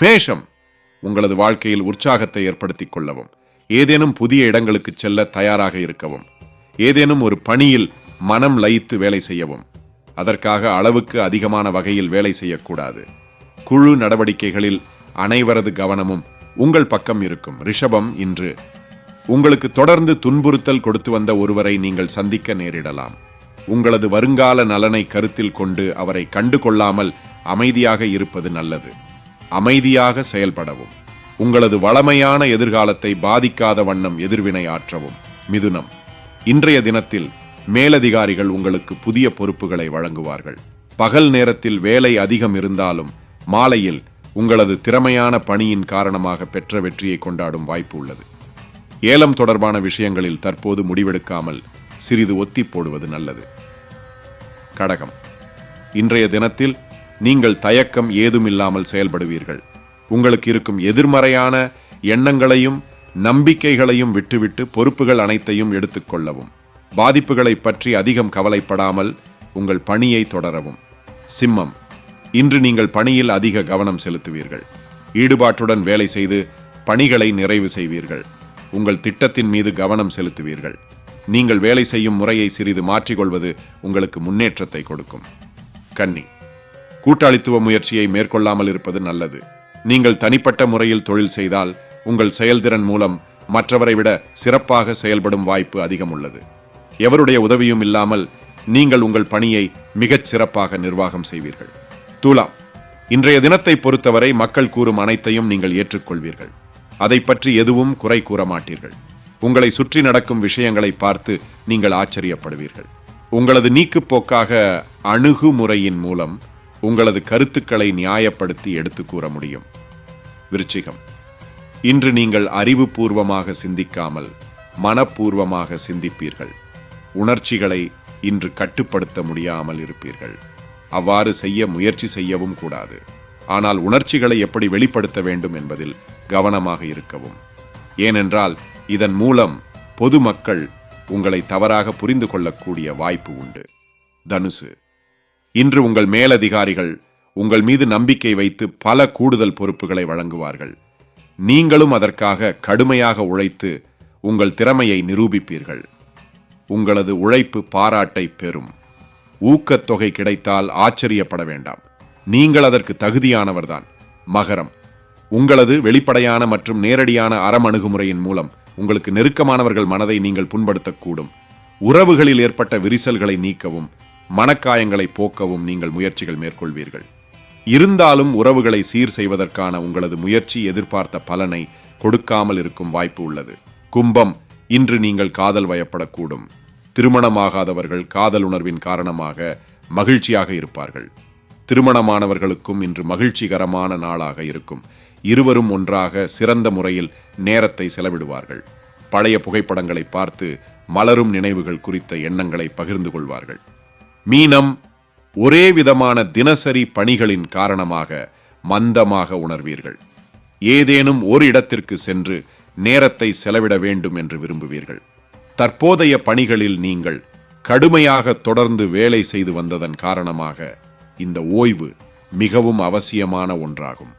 மேஷம் உங்களது வாழ்க்கையில் உற்சாகத்தை ஏற்படுத்திக் கொள்ளவும். ஏதேனும் புதிய இடங்களுக்கு செல்ல தயாராக இருக்கவும். ஏதேனும் ஒரு பணியில் மனம் லயித்து வேலை செய்யவும். அதற்காக அளவுக்கு அதிகமான வகையில் வேலை செய்யக்கூடாது. குழு நடவடிக்கைகளில் அனைவரது கவனமும் உங்கள் பக்கம் இருக்கும். ரிஷபம் இன்று உங்களுக்கு தொடர்ந்து துன்புறுத்தல் கொடுத்து வந்த ஒருவரை நீங்கள் சந்திக்க நேரிடலாம். உங்களது வருங்கால நலனை கருத்தில் கொண்டு அவரை கண்டு கொள்ளாமல் அமைதியாக இருப்பது நல்லது. அமைதியாக செயல்படவும். உங்களது வளமையான எதிர்காலத்தை பாதிக்காத வண்ணம் எதிர்வினை ஆற்றவும். மிதுனம். இன்றைய தினத்தில் மேலதிகாரிகள் உங்களுக்கு புதிய பொறுப்புகளை வழங்குவார்கள். பகல் நேரத்தில் வேலை அதிகம் இருந்தாலும் மாலையில் உங்களது திறமையான பணியின் காரணமாக பெற்ற வெற்றியை கொண்டாடும் வாய்ப்பு உள்ளது. ஏலம் தொடர்பான விஷயங்களில் தற்போது முடிவெடுக்காமல் சிறிது ஒத்தி போடுவது நல்லது. கடகம். இன்றைய தினத்தில் நீங்கள் தயக்கம் ஏதுமில்லாமல் செயல்படுவீர்கள். உங்களுக்கு இருக்கும் எதிர்மறையான எண்ணங்களையும் நம்பிக்கைகளையும் விட்டுவிட்டு பொறுப்புகள் அனைத்தையும் எடுத்துக்கொள்ளவும் பாதிப்புகளை பற்றி அதிகம் கவலைப்படாமல் உங்கள் பணியை தொடரவும். சிம்மம் இன்று நீங்கள் பணியில் அதிக கவனம் செலுத்துவீர்கள். ஈடுபாட்டுடன் வேலை செய்து பணிகளை நிறைவு செய்வீர்கள். உங்கள் திட்டத்தின் மீது கவனம் செலுத்துவீர்கள். நீங்கள் வேலை செய்யும் முறையை சிறிது மாற்றிக்கொள்வது உங்களுக்கு முன்னேற்றத்தை கொடுக்கும். கன்னி கூட்டாளித்துவ முயற்சியை மேற்கொள்ளாமல் இருப்பது நல்லது. நீங்கள் தனிப்பட்ட முறையில் தொழில் செய்தால் உங்கள் செயல்திறன் மூலம் மற்றவரை விட சிறப்பாக செயல்படும் வாய்ப்பு அதிகம் உள்ளது எவருடைய உதவியும் இல்லாமல் நீங்கள் உங்கள் பணியை மிகச் சிறப்பாக நிர்வாகம் செய்வீர்கள். தூலாம். இன்றைய தினத்தை பொறுத்தவரை மக்கள் கூறும் அனைத்தையும் நீங்கள் ஏற்றுக்கொள்வீர்கள். அதை பற்றி எதுவும் குறை கூற மாட்டீர்கள். உங்களை சுற்றி நடக்கும் விஷயங்களை பார்த்து நீங்கள் ஆச்சரியப்படுவீர்கள். உங்களது நீக்குப்போக்காக அணுகுமுறையின் மூலம் உங்களது கருத்துக்களை நியாயப்படுத்தி எடுத்து கூற முடியும். விருச்சிகம். இன்று நீங்கள் அறிவுபூர்வமாக சிந்திக்காமல் மனப்பூர்வமாக சிந்திப்பீர்கள். உணர்ச்சிகளை இன்று கட்டுப்படுத்த முடியாமல் இருப்பீர்கள். அவ்வாறு செய்ய முயற்சி செய்யவும் கூடாது. ஆனால் உணர்ச்சிகளை எப்படி வெளிப்படுத்த வேண்டும் என்பதில் கவனமாக இருக்கவும். ஏனென்றால் இதன் மூலம் பொதுமக்கள் உங்களை தவறாக புரிந்து கொள்ளக்கூடிய வாய்ப்பு உண்டு. தனுசு. இன்று உங்கள் மேலதிகாரிகள் உங்கள் மீது நம்பிக்கை வைத்து பல கூடுதல் பொறுப்புகளை வழங்குவார்கள். நீங்களும் அதற்காக கடுமையாக உழைத்து உங்கள் திறமையை நிரூபிப்பீர்கள். உங்களது உழைப்பு பாராட்டை பெறும். ஊக்கத்தொகை கிடைத்தால் ஆச்சரியப்பட வேண்டாம். நீங்கள் அதற்கு தகுதியானவர்தான் மகரம். உங்களது வெளிப்படையான மற்றும் நேரடியான அறம் அணுகுமுறையின் மூலம் உங்களுக்கு நெருக்கமானவர்கள் மனதை நீங்கள் புண்படுத்தக்கூடும். உறவுகளில் ஏற்பட்ட விரிசல்களை நீக்கவும். மனக்காயங்களை போக்கவும் நீங்கள் முயற்சிகள் மேற்கொள்வீர்கள். இருந்தாலும் உறவுகளை சீர் செய்வதற்கான உங்களது முயற்சி எதிர்பார்த்த பலனை கொடுக்காமல் இருக்கும் வாய்ப்பு உள்ளது. கும்பம் இன்று நீங்கள் காதல் வயப்படக்கூடும். திருமணமாகாதவர்கள் காதல் உணர்வின் காரணமாக மகிழ்ச்சியாக இருப்பார்கள். திருமணமானவர்களுக்கும் இன்று மகிழ்ச்சிகரமான நாளாக இருக்கும். இருவரும் ஒன்றாக சிறந்த முறையில் நேரத்தை செலவிடுவார்கள். பழைய புகைப்படங்களை பார்த்து மலரும் நினைவுகள் குறித்த எண்ணங்களை பகிர்ந்து கொள்வார்கள். மீனம் ஒரே விதமான தினசரி பணிகளின் காரணமாக மந்தமாக உணர்வீர்கள். ஏதேனும் ஒரு இடத்திற்கு சென்று நேரத்தை செலவிட வேண்டும் என்று விரும்புவீர்கள். தற்போதைய பணிகளில் நீங்கள் கடுமையாக தொடர்ந்து வேலை செய்து வந்ததன் காரணமாக இந்த ஓய்வு மிகவும் அவசியமான ஒன்றாகும்.